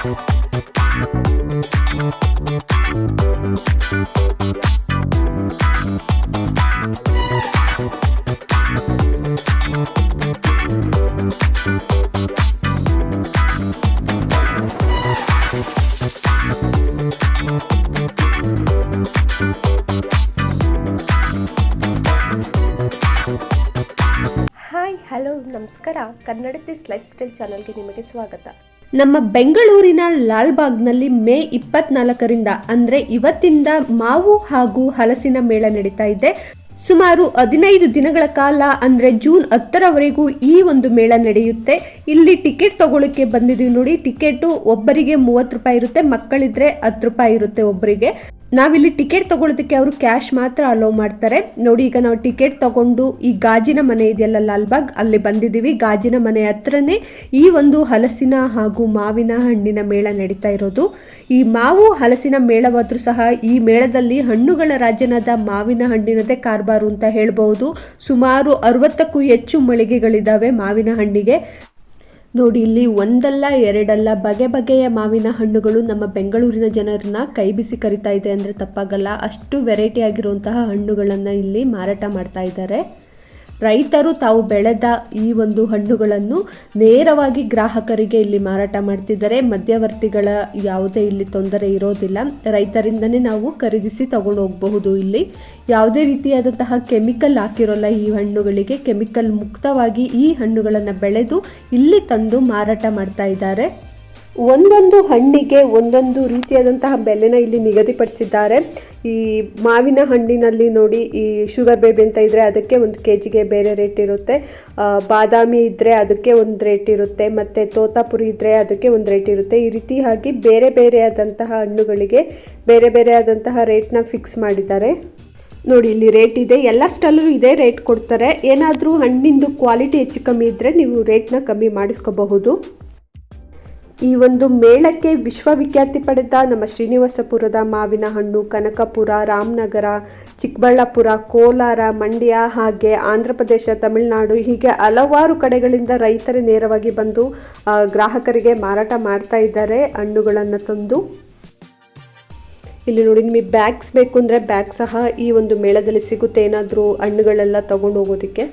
Hi hello ನಮಸ್ಕಾರ. ಕನ್ನಡತಿಸ್ life style ಚಾನಲ್ಗೆ ನಿಮಗೆ ಸ್ವಾಗತ. ನಮ್ಮ ಬೆಂಗಳೂರಿನ ಲಾಲ್ಬಾಗ್ನಲ್ಲಿ ಮೇ ಇಪ್ಪತ್ನಾಲ್ಕರಿಂದ, ಅಂದರೆ ಇವತ್ತಿಂದ ಮಾವು ಹಾಗೂ ಹಲಸಿನ ಮೇಳ ನಡೀತಾ ಇದೆ. ಸುಮಾರು ಹದಿನೈದು ದಿನಗಳ ಕಾಲ, ಅಂದರೆ ಜೂನ್ ಹತ್ತರವರೆಗೂ ಈ ಒಂದು ಮೇಳ ನಡೆಯುತ್ತೆ. ಇಲ್ಲಿ ಟಿಕೆಟ್ ತಗೊಳ್ಳೋಕ್ಕೆ ಬಂದಿದ್ದೀವಿ ನೋಡಿ, ಟಿಕೆಟು ಒಬ್ಬರಿಗೆ ಮೂವತ್ತು ರೂಪಾಯಿ ಇರುತ್ತೆ, ಮಕ್ಕಳಿದ್ರೆ ಹತ್ತು ರೂಪಾಯಿ ಇರುತ್ತೆ ಒಬ್ಬರಿಗೆ. ನಾವಿಲ್ಲಿ ಟಿಕೆಟ್ ತಗೊಳ್ಳೋದಕ್ಕೆ ಅವರು ಕ್ಯಾಶ್ ಮಾತ್ರ ಅಲೋ ಮಾಡ್ತಾರೆ. ನೋಡಿ, ಈಗ ನಾವು ಟಿಕೆಟ್ ತಗೊಂಡು ಈ ಗಾಜಿನ ಮನೆ ಇದೆಯಲ್ಲ ಲಾಲ್ಬಾಗ್, ಅಲ್ಲಿ ಬಂದಿದ್ದೀವಿ. ಗಾಜಿನ ಮನೆ ಹತ್ರನೇ ಈ ಒಂದು ಹಲಸಿನ ಹಾಗೂ ಮಾವಿನ ಹಣ್ಣಿನ ಮೇಳ ನಡೀತಾ ಇರೋದು. ಈ ಮಾವು, ಹಲಸಿನ ಮೇಳವಾದರೂ ಸಹ ಈ ಮೇಳದಲ್ಲಿ ಹಣ್ಣುಗಳ ರಾಜ್ಯನಾದ ಮಾವಿನ ಹಣ್ಣಿನದೇ ಕಾರ್ಬಾರು ಅಂತ ಹೇಳ್ಬಹುದು. ಸುಮಾರು ಅರವತ್ತಕ್ಕೂ ಹೆಚ್ಚು ಮಳಿಗೆಗಳಿದ್ದಾವೆ ಮಾವಿನ ಹಣ್ಣಿಗೆ. ನೋಡಿ, ಇಲ್ಲಿ ಒಂದಲ್ಲ, ಎರಡಲ್ಲ, ಬಗೆ ಬಗೆಯ ಮಾವಿನ ಹಣ್ಣುಗಳು ನಮ್ಮ ಬೆಂಗಳೂರಿನ ಜನರನ್ನ ಕೈ ಬಿಸಿ ಕರಿತಾ ಇದೆ ಅಂದರೆ ತಪ್ಪಾಗಲ್ಲ. ಅಷ್ಟು ವೆರೈಟಿ ಆಗಿರುವಂತಹ ಹಣ್ಣುಗಳನ್ನು ಇಲ್ಲಿ ಮಾರಾಟ ಮಾಡ್ತಾ ಇದ್ದಾರೆ. ರೈತರು ತಾವು ಬೆಳೆದ ಈ ಒಂದು ಹಣ್ಣುಗಳನ್ನು ನೇರವಾಗಿ ಗ್ರಾಹಕರಿಗೆ ಇಲ್ಲಿ ಮಾರಾಟ ಮಾಡ್ತಿದ್ದಾರೆ. ಮಧ್ಯವರ್ತಿಗಳ ಯಾವುದೇ ಇಲ್ಲಿ ತೊಂದರೆ ಇರೋದಿಲ್ಲ. ರೈತರಿಂದನೇ ನಾವು ಖರೀದಿಸಿ ತಗೊಂಡು ಹೋಗಬಹುದು ಇಲ್ಲಿ. ಯಾವುದೇ ರೀತಿಯಾದಂತಹ ಕೆಮಿಕಲ್ ಹಾಕಿರೋಲ್ಲ ಈ ಹಣ್ಣುಗಳಿಗೆ. ಕೆಮಿಕಲ್ ಮುಕ್ತವಾಗಿ ಈ ಹಣ್ಣುಗಳನ್ನು ಬೆಳೆದು ಇಲ್ಲಿ ತಂದು ಮಾರಾಟ ಮಾಡ್ತಾ ಇದ್ದಾರೆ. ಒಂದೊಂದು ಹಣ್ಣಿಗೆ ಒಂದೊಂದು ರೀತಿಯಾದಂತಹ ಬೆಲೆನ ಇಲ್ಲಿ ನಿಗದಿಪಡಿಸಿದ್ದಾರೆ. ಈ ಮಾವಿನ ಹಣ್ಣಿನಲ್ಲಿ ನೋಡಿ, ಈ ಶುಗರ್ ಬೇಬಿ ಅಂತ ಇದ್ದರೆ ಅದಕ್ಕೆ ಒಂದು ಕೆ ಜಿಗೆ ಬೇರೆ ರೇಟ್ ಇರುತ್ತೆ. ಬಾದಾಮಿ ಇದ್ದರೆ ಅದಕ್ಕೆ ಒಂದು ರೇಟ್ ಇರುತ್ತೆ. ಮತ್ತು ತೋತಾಪುರಿ ಇದ್ದರೆ ಅದಕ್ಕೆ ಒಂದು ರೇಟ್ ಇರುತ್ತೆ. ಈ ರೀತಿಯಾಗಿ ಬೇರೆ ಬೇರೆ ಆದಂತಹ ಹಣ್ಣುಗಳಿಗೆ ಬೇರೆ ಬೇರೆ ಆದಂತಹ ರೇಟ್ನ ಫಿಕ್ಸ್ ಮಾಡಿದ್ದಾರೆ. ನೋಡಿ, ಇಲ್ಲಿ ರೇಟ್ ಇದೆ. ಎಲ್ಲ ಸ್ಟಲ್ಲೂ ಇದೇ ರೇಟ್ ಕೊಡ್ತಾರೆ. ಏನಾದರೂ ಹಣ್ಣಿಂದು ಕ್ವಾಲಿಟಿ ಹೆಚ್ಚು ಕಮ್ಮಿ ಇದ್ದರೆ ನೀವು ರೇಟ್ನ ಕಮ್ಮಿ ಮಾಡಿಸ್ಕೋಬಹುದು. ಈ ಒಂದು ಮೇಳಕ್ಕೆ ವಿಶ್ವವಿಖ್ಯಾತಿ ಪಡೆದ ನಮ್ಮ ಶ್ರೀನಿವಾಸಪುರದ ಮಾವಿನ ಹಣ್ಣು ಕನಕಪುರ, ರಾಮನಗರ, ಚಿಕ್ಕಬಳ್ಳಾಪುರ, ಕೋಲಾರ, ಮಂಡ್ಯ ಹಾಗೆ ಆಂಧ್ರ ಪ್ರದೇಶ, ತಮಿಳುನಾಡು ಹೀಗೆ ಹಲವಾರು ಕಡೆಗಳಿಂದ ರೈತರೇ ನೇರವಾಗಿ ಬಂದು ಗ್ರಾಹಕರಿಗೆ ಮಾರಾಟ ಮಾಡ್ತಾ ಇದ್ದಾರೆ, ಹಣ್ಣುಗಳನ್ನು ತಂದು. ಇಲ್ಲಿ ನೋಡಿ, ನಿಮಗೆ ಬ್ಯಾಗ್ಸ್ ಬೇಕು ಅಂದರೆ ಬ್ಯಾಗ್ ಸಹ ಈ ಒಂದು ಮೇಳದಲ್ಲಿ ಸಿಗುತ್ತೆ. ಏನಾದರೂ ಹಣ್ಣುಗಳೆಲ್ಲ ತೊಗೊಂಡು ಹೋಗೋದಕ್ಕೆ.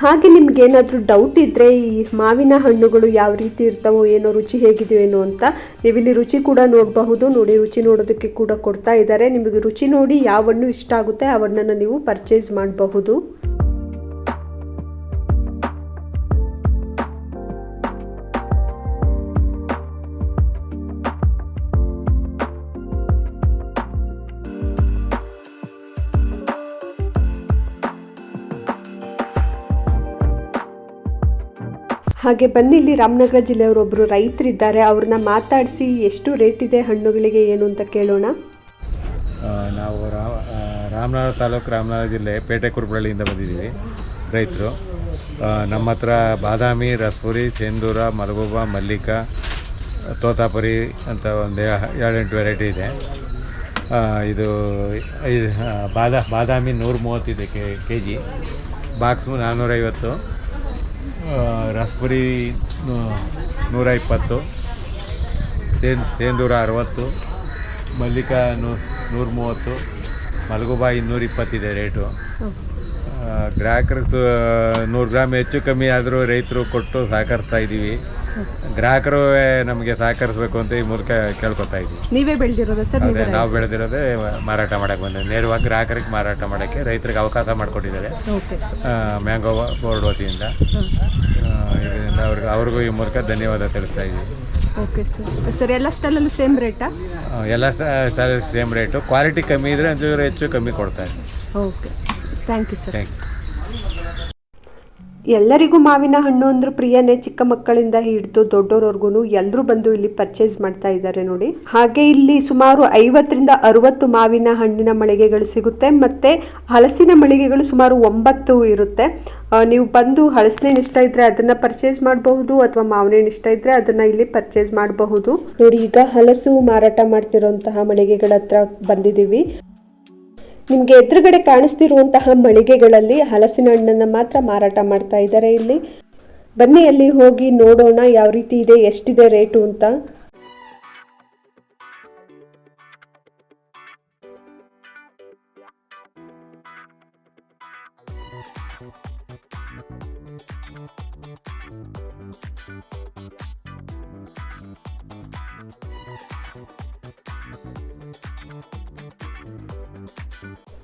ಹಾಗೆ ನಿಮ್ಗೆ ಏನಾದರೂ ಡೌಟ್ ಇದ್ದರೆ ಈ ಮಾವಿನ ಹಣ್ಣುಗಳು ಯಾವ ರೀತಿ ಇರ್ತಾವೋ ಏನೋ ರುಚಿ ಹೇಗಿದೆಯೋ ಏನೋ ಅಂತ ನೀವಿಲ್ಲಿ ರುಚಿ ಕೂಡ ನೋಡಬಹುದು. ನೋಡಿ, ರುಚಿ ನೋಡೋದಕ್ಕೆ ಕೂಡ ಕೊಡ್ತಾ ಇದ್ದಾರೆ. ನಿಮಗೆ ರುಚಿ ನೋಡಿ ಯಾವ ಹಣ್ಣು ಇಷ್ಟ ಆಗುತ್ತೆ, ಆ ಹಣ್ಣನ್ನು ನೀವು ಪರ್ಚೇಸ್ ಮಾಡಬಹುದು. ಹಾಗೆ ಬನ್ನಿ, ಇಲ್ಲಿ ರಾಮನಗರ ಜಿಲ್ಲೆಯವರೊಬ್ಬರು ರೈತರಿದ್ದಾರೆ. ಅವ್ರನ್ನ ಮಾತಾಡಿಸಿ ಎಷ್ಟು ರೇಟ್ ಇದೆ ಹಣ್ಣುಗಳಿಗೆ ಏನು ಅಂತ ಕೇಳೋಣ. ನಾವು ರಾಮನಗರ ತಾಲೂಕು ರಾಮನಗರ ಜಿಲ್ಲೆ ಪೇಟೆ ಕುರುಬಳ್ಳಿಯಿಂದ ಬಂದಿದ್ದೀವಿ, ರೈತರು. ನಮ್ಮ ಹತ್ರ ಬಾದಾಮಿ, ರಸ್ಪುರಿ, ಚೇಂದೂರ, ಮಲಗೋಬ, ಮಲ್ಲಿಕ, ತೋತಾಪುರಿ ಅಂತ ಒಂದು ಏಳೆಂಟು ವೆರೈಟಿ ಇದೆ. ಇದು ಬಾದಾ, ಬಾದಾಮಿ ನೂರ ಮೂವತ್ತಿದೆ ಕೆ ಜಿ ಬಾಕ್ಸು ನಾನ್ನೂರೈವತ್ತು ರಸ್ಪುರಿ ನೂರ ಇಪ್ಪತ್ತು ಸೇನ್ ಸೇಂದೂರ ಅರವತ್ತು ಮಲ್ಲಿಕಾ ನೂ ನೂರ ಮೂವತ್ತು ಮಲಗುಬಾ ಇನ್ನೂರ ಇಪ್ಪತ್ತಿದೆ ರೇಟು ಗ್ರಾಹಕರು ನೂರು ಗ್ರಾಮ್ ಹೆಚ್ಚು ಕಮ್ಮಿ ಆದರೂ ರೈತರು ಕೊಟ್ಟು ಸಹಕರಿಸ್ತಾ ಇದ್ದೀವಿ. ಗ್ರಾಹಕರು ನಮಗೆ ಸಹಕರಿಸಬೇಕು ಅಂತ ಈ ಮೂಲಕ ಕೇಳ್ಕೊತಾ ಇದ್ದೀವಿ. ನೀವೇ ಬೆಳೆದಿರೋದ ಸರ್ ಅದೇ ನಾವು? ಬೆಳೆದಿರೋದೇ ಮಾರಾಟ ಮಾಡಕ್ಕೆ ಬಂದೆ ನೇರವಾಗಿ ಗ್ರಾಹಕರಿಗೆ ಮಾರಾಟ ಮಾಡೋಕ್ಕೆ ರೈತರಿಗೆ ಅವಕಾಶ ಮಾಡಿಕೊಟ್ಟಿದ್ದಾರೆ. ಓಕೆ. ಮ್ಯಾಂಗೋ ಬೋರ್ಡ್ ವತಿಯಿಂದ. ಇದರಿಂದ ಅವ್ರಿಗೆ ಅವ್ರಿಗೂ ಈ ಮೂಲಕ ಧನ್ಯವಾದ ತಿಳಿಸ್ತಾ ಇದ್ದೀವಿ. Okay sir. ಸರ್ ಎಲ್ಲ ಸ್ಟಾಲಲ್ಲೂ ಸೇಮ್ ರೇಟಾ? ಎಲ್ಲ ಸೇಮ್ ರೇಟು. ಕ್ವಾಲಿಟಿ ಕಮ್ಮಿ ಇದ್ರೆ ಒಂಚೂರು ಹೆಚ್ಚು ಕಮ್ಮಿ ಕೊಡ್ತಾರೆ. Okay. Thank you sir. Thank you. ಎಲ್ಲರಿಗೂ ಮಾವಿನ ಹಣ್ಣು ಅಂದ್ರೆ ಪ್ರಿಯನೇ ಚಿಕ್ಕ ಮಕ್ಕಳಿಂದ ಹಿಡಿದು ದೊಡ್ಡವರವರ್ಗು ಎಲ್ಲರೂ ಬಂದು ಇಲ್ಲಿ ಪರ್ಚೇಸ್ ಮಾಡ್ತಾ ಇದ್ದಾರೆ ನೋಡಿ. ಹಾಗೆ ಇಲ್ಲಿ ಸುಮಾರು ಐವತ್ತರಿಂದ ಅರವತ್ತು ಮಾವಿನ ಹಣ್ಣಿನ ಮಳಿಗೆಗಳು ಸಿಗುತ್ತೆ ಮತ್ತೆ ಹಲಸಿನ ಮಳಿಗೆಗಳು ಸುಮಾರು ಒಂಬತ್ತು ಇರುತ್ತೆ. ನೀವು ಬಂದು ಹಲಸಿನ ಇಷ್ಟ ಇದ್ರೆ ಅದನ್ನ ಪರ್ಚೇಸ್ ಮಾಡಬಹುದು ಅಥವಾ ಮಾವಿನ ಇಷ್ಟ ಇದ್ರೆ ಅದನ್ನ ಇಲ್ಲಿ ಪರ್ಚೇಸ್ ಮಾಡಬಹುದು. ನೋಡಿ, ಈಗ ಹಲಸು ಮಾರಾಟ ಮಾಡ್ತಿರೋಂತಹ ಮಳಿಗೆಗಳ ಹತ್ರ ಬಂದಿದ್ದೀವಿ. ನಿಮಗೆ ಎದುರುಗಡೆ ಕಾಣಿಸ್ತಿರುವಂತಹ ಮಳಿಗೆಗಳಲ್ಲಿ ಹಲಸಿನ ಹಣ್ಣನ್ನು ಮಾತ್ರ ಮಾರಾಟ ಮಾಡ್ತಾ ಇದ್ದಾರೆ ಇಲ್ಲಿ. ಬನ್ನಿ, ಅಲ್ಲಿ ಹೋಗಿ ನೋಡೋಣ ಯಾವ ರೀತಿ ಇದೆ, ಎಷ್ಟಿದೆ ರೇಟು ಅಂತ.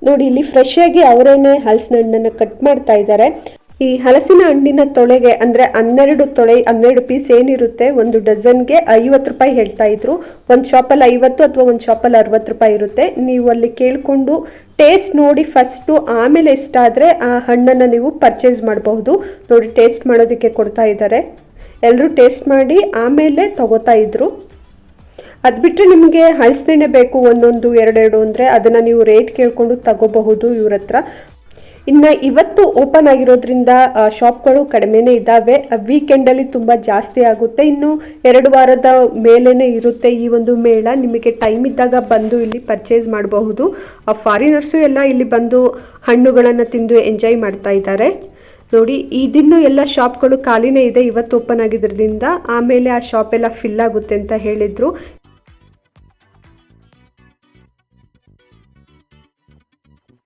ನೋಡಿ, ಇಲ್ಲಿ ಫ್ರೆಶ್ ಆಗಿ ಅವರೇನೆ ಹಲಸಿನ ಹಣ್ಣನ್ನು ಕಟ್ ಮಾಡ್ತಾ ಇದ್ದಾರೆ. ಈ ಹಲಸಿನ ಹಣ್ಣಿನ ತೊಳೆಗೆ ಅಂದ್ರೆ ಹನ್ನೆರಡು ತೊಳೆ, ಹನ್ನೆರಡು ಪೀಸ್ ಏನಿರುತ್ತೆ, ಒಂದು ಡಜನ್ಗೆ ಐವತ್ತು ರೂಪಾಯಿ ಹೇಳ್ತಾ ಇದ್ರು. ಒಂದು ಶಾಪಲ್ಲಿ ಐವತ್ತು ಅಥವಾ ಒಂದು ಶಾಪಲ್ಲಿ ಅರವತ್ತು ರೂಪಾಯಿ ಇರುತ್ತೆ. ನೀವು ಅಲ್ಲಿ ಕೇಳಿಕೊಂಡು ಟೇಸ್ಟ್ ನೋಡಿ ಫಸ್ಟು ಆಮೇಲೆ ಇಷ್ಟ ಆದರೆ ಆ ಹಣ್ಣನ್ನು ನೀವು ಪರ್ಚೇಸ್ ಮಾಡಬಹುದು. ನೋಡಿ ಟೇಸ್ಟ್ ಮಾಡೋದಕ್ಕೆ ಕೊಡ್ತಾ ಇದ್ದಾರೆ. ಎಲ್ಲರೂ ಟೇಸ್ಟ್ ಮಾಡಿ ಆಮೇಲೆ ತಗೋತಾ ಇದ್ರು. ಅದು ಬಿಟ್ಟರೆ ನಿಮಗೆ ಹಳಸೆಣ್ಣೆ ಬೇಕು ಒಂದೊಂದು, ಎರಡೆರಡು ಅಂದರೆ ಅದನ್ನು ನೀವು ರೇಟ್ ಕೇಳಿಕೊಂಡು ತಗೋಬಹುದು ಇವ್ರ ಹತ್ರ. ಇನ್ನು ಇವತ್ತು ಓಪನ್ ಆಗಿರೋದ್ರಿಂದ ಶಾಪ್ಗಳು ಕಡಿಮೆನೇ ಇದ್ದಾವೆ ವೀಕೆಂಡಲ್ಲಿ ತುಂಬ ಜಾಸ್ತಿ ಆಗುತ್ತೆ. ಇನ್ನು ಎರಡು ವಾರದ ಮೇಲೇ ಇರುತ್ತೆ ಈ ಒಂದು ಮೇಳ. ನಿಮಗೆ ಟೈಮ್ ಇದ್ದಾಗ ಬಂದು ಇಲ್ಲಿ ಪರ್ಚೇಸ್ ಮಾಡಬಹುದು. ಫಾರಿನರ್ಸು ಎಲ್ಲ ಇಲ್ಲಿ ಬಂದು ಹಣ್ಣುಗಳನ್ನು ತಿಂದು ಎಂಜಾಯ್ ಮಾಡ್ತಾ ಇದ್ದಾರೆ. ನೋಡಿ ಇದಿನ್ನು ಎಲ್ಲ ಶಾಪ್ಗಳು ಖಾಲಿನೇ ಇದೆ. ಇವತ್ತು ಓಪನ್ ಆಗಿದ್ರಿಂದ ಆಮೇಲೆ ಆ ಶಾಪ್ ಎಲ್ಲ ಫಿಲ್ ಆಗುತ್ತೆ ಅಂತ ಹೇಳಿದ್ರು.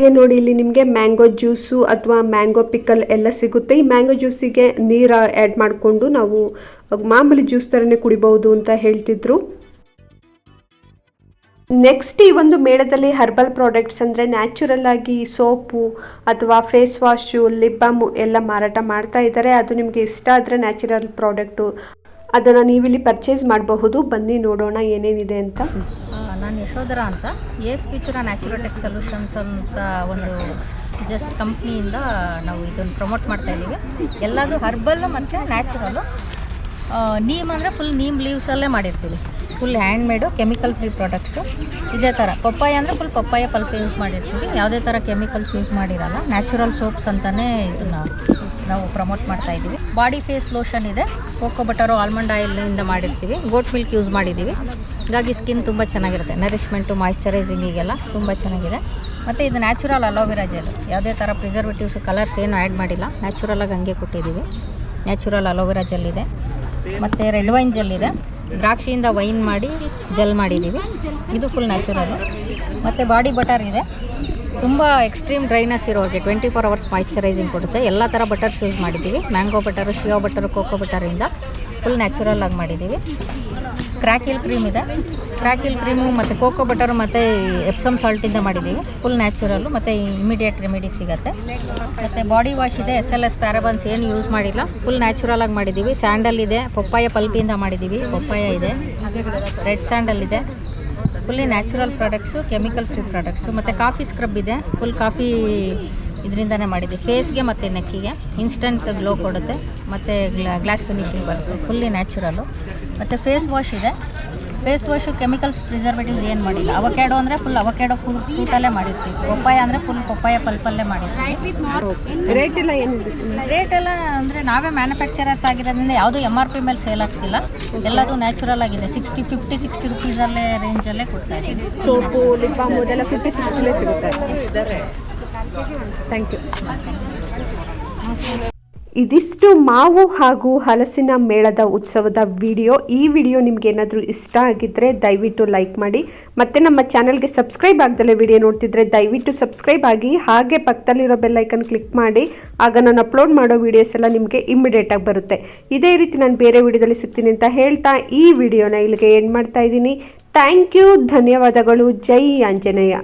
ನೋಡಿ, ಇಲ್ಲಿ ನಿಮಗೆ ಮ್ಯಾಂಗೋ ಜ್ಯೂಸು ಅಥವಾ ಮ್ಯಾಂಗೋ ಪಿಕಲ್ ಎಲ್ಲ ಸಿಗುತ್ತೆ. ಈ ಮ್ಯಾಂಗೋ ಜ್ಯೂಸಿಗೆ ನೀರು ಆ್ಯಡ್ ಮಾಡಿಕೊಂಡು ನಾವು ಮಾಮೂಲಿ ಜ್ಯೂಸ್ ಥರನೇ ಕುಡಿಬಹುದು ಅಂತ ಹೇಳ್ತಿದ್ರು. ನೆಕ್ಸ್ಟ್ ಈ ಒಂದು ಮೇಳದಲ್ಲಿ ಹರ್ಬಲ್ ಪ್ರಾಡಕ್ಟ್ಸ್ ಅಂದರೆ ನ್ಯಾಚುರಲ್ ಆಗಿ ಸೋಪು ಅಥವಾ ಫೇಸ್ ವಾಶು ಲಿಪ್ ಬಾಮು ಎಲ್ಲ ಮಾರಾಟ ಮಾಡ್ತಾ ಇದ್ದಾರೆ. ಅದು ನಿಮಗೆ ಇಷ್ಟ ಆದರೆ ನ್ಯಾಚುರಲ್ ಪ್ರಾಡಕ್ಟು ಅದನ್ನು ನೀವಿಲ್ಲಿ ಪರ್ಚೇಸ್ ಮಾಡಬಹುದು. ಬನ್ನಿ ನೋಡೋಣ ಏನೇನಿದೆ ಅಂತ. ನಾನು ಯಶೋಧರ ಅಂತ. ಎಸ್ ಪಿಚುರ ನ್ಯಾಚುರೋಟೆಕ್ ಸೊಲ್ಯೂಷನ್ಸ್ ಅಂತ ಒಂದು ಜಸ್ಟ್ ಕಂಪ್ನಿಯಿಂದ ನಾವು ಇದನ್ನು ಪ್ರಮೋಟ್ ಮಾಡ್ತಾ ಇದ್ದೀವಿ. ಎಲ್ಲದು ಹರ್ಬಲ್ ಮತ್ತು ನ್ಯಾಚುರಲ್ಲು ನೀಮ್ ಅಂದರೆ ಫುಲ್ ನೀಮ್ ಲೀವ್ಸಲ್ಲೇ ಮಾಡಿರ್ತೀವಿ. Full hand made chemical free products ಇದೇ ಥರ ಪಪ್ಪಾಯ ಅಂದರೆ ಫುಲ್ ಪಪ್ಪಾಯ ಪಲ್ಪ್ ಯೂಸ್ ಮಾಡಿರ್ತೀವಿ. ಯಾವುದೇ ಥರ ಕೆಮಿಕಲ್ಸ್ ಯೂಸ್ ಮಾಡಿರಲ್ಲ. ನ್ಯಾಚುರಲ್ ಸೋಪ್ಸ್ ಅಂತಲೇ ಇದನ್ನು ನಾವು ಪ್ರಮೋಟ್ ಮಾಡ್ತಾ ಇದ್ದೀವಿ. ಬಾಡಿ ಫೇಸ್ ಲೋಷನ್ ಇದೆ. ಕೋಕೋ ಬಟರು ಆಲ್ಮಂಡ್ ಆಯಿಲಿಂದ ಮಾಡಿರ್ತೀವಿ. ಗೋಟ್ ಮಿಲ್ಕ್ ಯೂಸ್ ಮಾಡಿದ್ದೀವಿ. ಹಾಗಾಗಿ ಸ್ಕಿನ್ ತುಂಬ ಚೆನ್ನಾಗಿರುತ್ತೆ. ನರಿಶ್ಮೆಂಟು ಮಾಯ್ಶ್ಚರೈಸಿಂಗಿಗೆಲ್ಲ ತುಂಬ ಚೆನ್ನಾಗಿದೆ. ಮತ್ತು ಇದು ನ್ಯಾಚುರಲ್ ಅಲೋವೆರಾ ಜೆಲ್ ಯಾವುದೇ ಥರ ಪ್ರಿಸರ್ವೇಟಿವ್ಸ್ ಕಲರ್ಸ್ ಏನು ಆ್ಯಡ್ ಮಾಡಿಲ್ಲ. ನ್ಯಾಚುರಲಾಗಿ ಹಂಗೆ ಕೊಟ್ಟಿದ್ದೀವಿ ನ್ಯಾಚುರಲ್ ಅಲೋವೆರಾ ಜೆಲ್ ಇದೆ. ಮತ್ತು ರೆಡ್ ವೈನ್ ಜೆಲ್ ಇದೆ. ದ್ರಾಕ್ಷಿಯಿಂದ ವೈನ್ ಮಾಡಿ ಜೆಲ್ ಮಾಡಿದ್ದೀವಿ ಇದು ಫುಲ್ ನ್ಯಾಚುರಲ್ ಮತ್ತು ಬಾಡಿ ಬಟರ್ ಇದೆ. ತುಂಬ ಎಕ್ಸ್ಟ್ರೀಮ್ ಡ್ರೈನೆಸ್ ಇರೋರಿಗೆ ಟ್ವೆಂಟಿ ಫೋರ್ ಅವರ್ಸ್ ಮಾಯ್ಶ್ಚರೈಸಿಂಗ್ ಕೊಡುತ್ತೆ. ಎಲ್ಲ ಥರ ಬಟರ್ಸ್ ಯೂಸ್ ಮಾಡಿದ್ದೀವಿ mango butter shea butter cocoa ಬಟರಿಂದ full natural ಆಗಿ ಮಾಡಿದ್ದೀವಿ ಕ್ರ್ಯಾಕಿಲ್ ಕ್ರೀಮ್ ಇದೆ. ಕ್ರ್ಯಾಕಿಲ್ ಕ್ರೀಮು ಮತ್ತು ಕೋಕೋ ಬಟರ್ ಮತ್ತು ಎಪ್ಸಮ್ ಸಾಲ್ಟಿಂದ ಮಾಡಿದ್ದೀವಿ. ಫುಲ್ ನ್ಯಾಚುರಲ್ಲು ಮತ್ತು ಇಮಿಡಿಯೇಟ್ ರೆಮಿಡಿ ಸಿಗುತ್ತೆ. ಮತ್ತು ಬಾಡಿ ವಾಶ್ ಇದೆ ಎಸ್ ಎಲ್ ಎಸ್ ಪ್ಯಾರಬನ್ಸ್ ಏನು ಯೂಸ್ ಮಾಡಿಲ್ಲ. ಫುಲ್ ನ್ಯಾಚುರಲ್ ಆಗಿ ಮಾಡಿದ್ದೀವಿ. ಸ್ಯಾಂಡಲ್ ಇದೆ, ಪಪ್ಪಾಯ ಪಲ್ಪಿಯಿಂದ ಮಾಡಿದ್ದೀವಿ. ಪಪ್ಪಾಯ ಇದೆ. ರೆಡ್ ಸ್ಯಾಂಡಲ್ ಇದೆ. Fully natural products chemical free products ಮತ್ತು ಕಾಫಿ ಸ್ಕ್ರಬ್ ಇದೆ. ಫುಲ್ ಕಾಫಿ ಇದರಿಂದನೇ ಮಾಡಿದ್ದೀವಿ. ಫೇಸ್ಗೆ ಮತ್ತು ನೆಕ್ಕಿಗೆ ಇನ್ಸ್ಟಂಟ್ ಗ್ಲೋ ಕೊಡುತ್ತೆ. ಮತ್ತು ಗ್ಲಾಸ್ ಫಿನಿಷಿಂಗ್ ಬರುತ್ತೆ. ಫುಲ್ಲಿ ನ್ಯಾಚುರಲ್ಲು ಮತ್ತು ಫೇಸ್ ವಾಶ್ ಇದೆ. ಫೇಸ್ ವಾಶು ಕೆಮಿಕಲ್ಸ್ ಪ್ರಿಸರ್ವೇಟಿವ್ಸ್ ಏನು ಮಾಡಿಲ್ಲ. ಅವಕ್ಯಾಡೋ ಅಂದರೆ ಫುಲ್ ಅವಕ್ಯಾಡೋ ಫುಲ್ ಫ್ರೂಟಲ್ಲೇ ಮಾಡಿರ್ತೀವಿ. ಪಪ್ಪಾಯ ಅಂದರೆ ಫುಲ್ ಪಪ್ಪಾಯ ಪಲ್ಪಲ್ಲೇ ಮಾಡಿರ್ತೀವಿ. ರೇಟ್ ಎಲ್ಲ ಏನಿದೆ ರೇಟ್ ಎಲ್ಲ ಅಂದರೆ ನಾವೇ ಮ್ಯಾನುಫ್ಯಾಕ್ಚರರ್ಸ್ ಆಗಿರೋದ್ರಿಂದ ಯಾವುದೂ ಎಂ ಆರ್ ಪಿ ಮೇಲೆ ಸೇಲ್ ಆಗ್ತಿಲ್ಲ. ಎಲ್ಲದೂ ನ್ಯಾಚುರಲ್ ಆಗಿದೆ. ಸಿಕ್ಸ್ಟಿ ಫಿಫ್ಟಿ ಸಿಕ್ಸ್ಟಿ ರುಪೀಸಲ್ಲೇ ರೇಂಜಲ್ಲೇ ಕೊಡ್ತಾ ಇದ್ದೀವಿ. ಸೋಪು ಲಿಪ್ ಬಾಮ್ ಅದೆಲ್ಲ ಫಿಫ್ಟಿ ಸಿಕ್ಸ್ಟಿಲೇ ಸಿಗುತ್ತೆ. ಥ್ಯಾಂಕ್ ಯು ಇದಿಷ್ಟು ಮಾವು ಹಾಗೂ ಹಲಸಿನ ಮೇಳದ ಉತ್ಸವದ ವಿಡಿಯೋ. ಈ ವಿಡಿಯೋ ನಿಮ್ಗೆ ಏನಾದರೂ ಇಷ್ಟ ಆಗಿದ್ದರೆ ದಯವಿಟ್ಟು ಲೈಕ್ ಮಾಡಿ. ಮತ್ತು ನಮ್ಮ ಚಾನಲ್ಗೆ ಸಬ್ಸ್ಕ್ರೈಬ್ ಆಗ್ದಲೇ ವಿಡಿಯೋ ನೋಡ್ತಿದ್ರೆ ದಯವಿಟ್ಟು ಸಬ್ಸ್ಕ್ರೈಬ್ ಆಗಿ, ಹಾಗೆ ಪಕ್ಕದಲ್ಲಿರೋ ಬೆಲ್ಲೈಕನ್ ಕ್ಲಿಕ್ ಮಾಡಿ. ಆಗ ನಾನು ಅಪ್ಲೋಡ್ ಮಾಡೋ ವಿಡಿಯೋಸ್ ಎಲ್ಲ ನಿಮಗೆ ಇಮ್ಮಿಡಿಯೇಟಾಗಿ ಬರುತ್ತೆ. ಇದೇ ರೀತಿ ನಾನು ಬೇರೆ ವಿಡಿಯೋದಲ್ಲಿ ಸಿಗ್ತೀನಿ ಅಂತ ಹೇಳ್ತಾ ಈ ವಿಡಿಯೋನ ಇಲ್ಲಿಗೆ ಎಂಡ್ ಮಾಡ್ತಾ ಇದ್ದೀನಿ. ಥ್ಯಾಂಕ್ ಯು, ಧನ್ಯವಾದಗಳು. ಜೈ ಆಂಜನೇಯ.